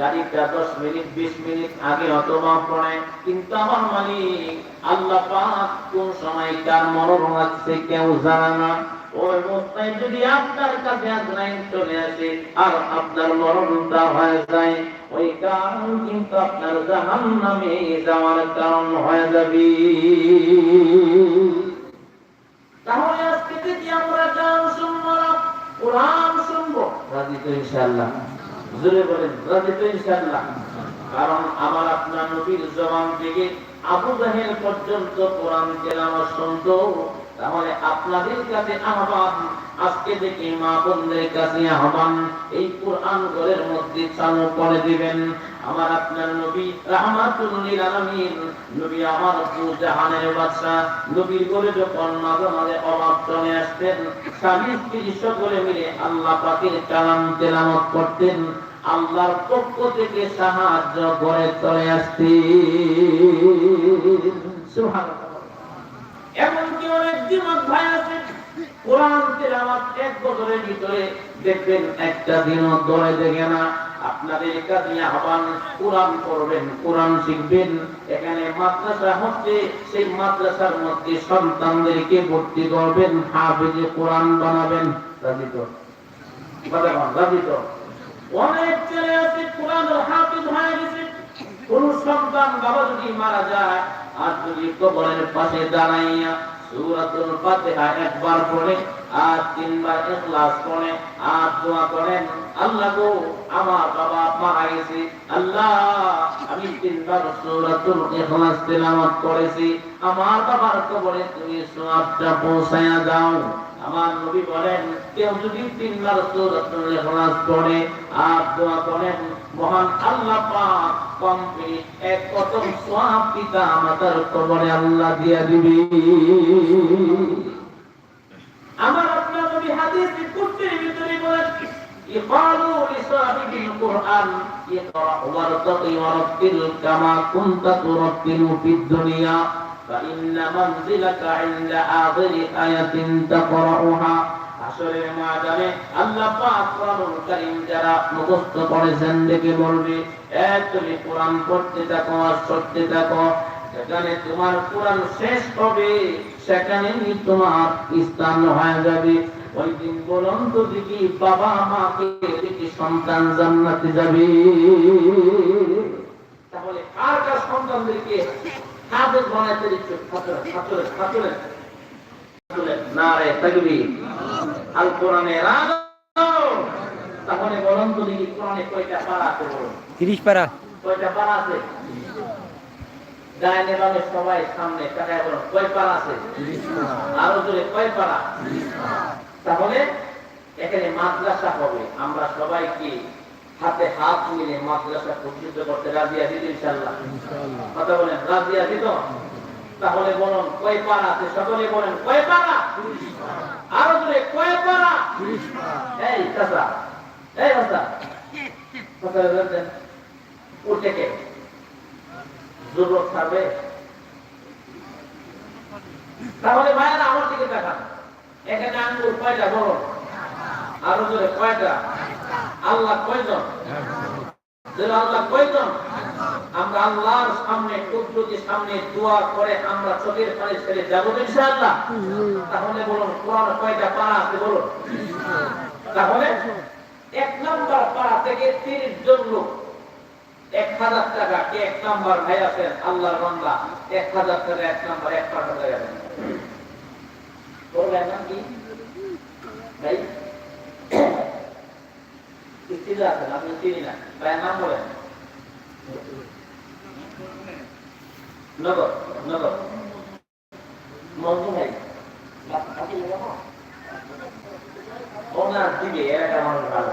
গাড়িটা দশ মিনিট, বিশ মিনিট আগে অথবা পড়ে কিন্তু আমার মালিক, আল্লাহ পাক কোন সময় কার মরণ লাগছে কেউ জানে না। ওই অবস্থায় যদি আপনার কাছে আজরাইল চলে আসে, আর আপনার মরণটা হয়ে যায়, ওই কারণ কিন্তু আপনার জাহান নামে যাওয়ার কারণ হয়ে যাবে। তাহলে আজকে থেকে আমরা গান শুনব না, কোরআন শুনব, রাজি তো ইনশাআল্লাহ। জোরে বলেন ইনশাআল্লাহ। কারণ আমার আপনার নবীর জবান থেকে আবু জাহেল পর্যন্ত কোরআন তেলাওয়াত শুনতো। তাহলে আপনাদের কাছে আহ্বান, আজকে থেকে মা বোনদের কাছে আহ্বান, এই কোরআন ঘরের মধ্যে চালু করে দিবেন। আমার আপনার নবী রাহমাতুল আলামিন, নবী আমার জাহানের বাদশা, নবীর ঘরে যখন মাঝে মাঝে অভাব চলে আসতেন, স্বামী স্ত্রী সকলে মিলে আল্লাহ পাকের কালাম তেলাওয়াত করতেন। আল্লাহর পক্ষ থেকে সাহায্য করে চলে আসতে এমনকি অনেক দিমক ভাই আছে কোরআন তেলাওয়াত এক বছরের ভিতরে দেখবেন একটা দিনও দলে দেখে না। আপনাদের কাছে আহ্বান কোরআন করবেন কোরআন শিখবেন। এখানে মাদ্রাসা হচ্ছে সেই মাদ্রাসার মধ্যে সন্তানদেরকে ভর্তি করবেন হাফেজে কোরআন বানাবেন। রাজি তো? রাজি তো? অনেক ছেলে আছে কোরআন হাফিজ হয়ে গেছে। কোন সন্তান বাবা যদি মারা যায়, আর যদি কবরের পাশে দাঁড়াইয়া সুরাতুল ফাতিহা একবার পড়ে আর তিনবার ইখলাস পড়ে আর দোয়া করেন, আল্লাহ গো, আমার বাবা মারা গেছে আল্লাহ, আমি তিনবার সূরাতুল ইখলাস তেলাওয়াত করেছি। আমার বাবার কবরে তুমি সওয়াবটা পৌঁছায়া দাও। আমার নবী বলেন, কেউ যদি তিনবার ইখলাস পড়ে আর দোয়া করেন, মহান আল্লাহ পাক কমপ্লিট এক কদম সওয়াব পিতা মাতার কবরে আল্লাহ দিয়া দিবে। وارتقي ورتل كما كنت ترتل في الدنيا فإن منزلك عند آخر آية تقرأها আসরের ময়দানে আল্লাহ পাক কোরআনুল কারীম যারা মুখস্থ করেছেন দেখে বলবে এক তুমি কোরআন পড়তে থাকো আর পড়তে থাকো সেখানে তোমার কোরআন শেষ হবে সেখানে তোমার স্থান হয়ে যাবে ওই দিন বলুন তো দেখি বাবা মাকে দেখি সন্তান জান্নাতে যাবে। তাহলে কার কার সন্তানদেরকে হাফেজ বানাইতে দিচ্ছে? ছাত্র ছাত্র ছাত্র নারে তাকবীর। আল কোরআনের তাহলে বলুন তো কোরআনে কয়টা পারা আছে বলুন তিরিশ পারা। কয়টা পারা আছে? ডাইনে বামে সবাই সামনে তাকায় বলুন কয় পারা আছে? আরও জোরে কয় পারা? তাহলে এখানে মাদ্রাসা হবে। আমরা সবাই কি হাতে হাত মিলে মাদ্রাসা প্রতিষ্ঠিত করতে রাজি আছি তো ইনশাআল্লাহ? কথা বলেন রাজি আছি তো? তাহলে বলুন কয় আছে? সকলে বলেন কয় পারা আরও জোরে কয় পারা এই চাচা এই থাকবে তাহলে ভাইয়েরা আমার দিকে দেখান এখানে আঙ্গুর কয়টা বড়। আরও জোরে কয়টা আল্লাহ কয়জন? আল্লাহ কয়জন? আমরা আল্লাহর সামনে, কুদরতির সামনে দোয়া করে আমরা চোখের পানি ছেড়ে যাব ইনশাআল্লাহ। তাহলে বলুন, কোরআন কয়টা পারা আছে বলুন? তাহলে এক নম্বর পাড়া থেকে তিরিশ জন লোক। এক হাজার টাকা, এক নম্বর ভাই আছেন, আল্লাহর বান্দা। এক হাজার টাকা, এক নম্বর, এক পাঁচ টাকা দেবেন বলবেন নাম কি ভাই চিনি আছেন আপনি চিনি না ভাইয়ের নাম বলেন নগর নগর মঞ্জু ভাই ওনার দিকে এলাকা মানুষ ভালো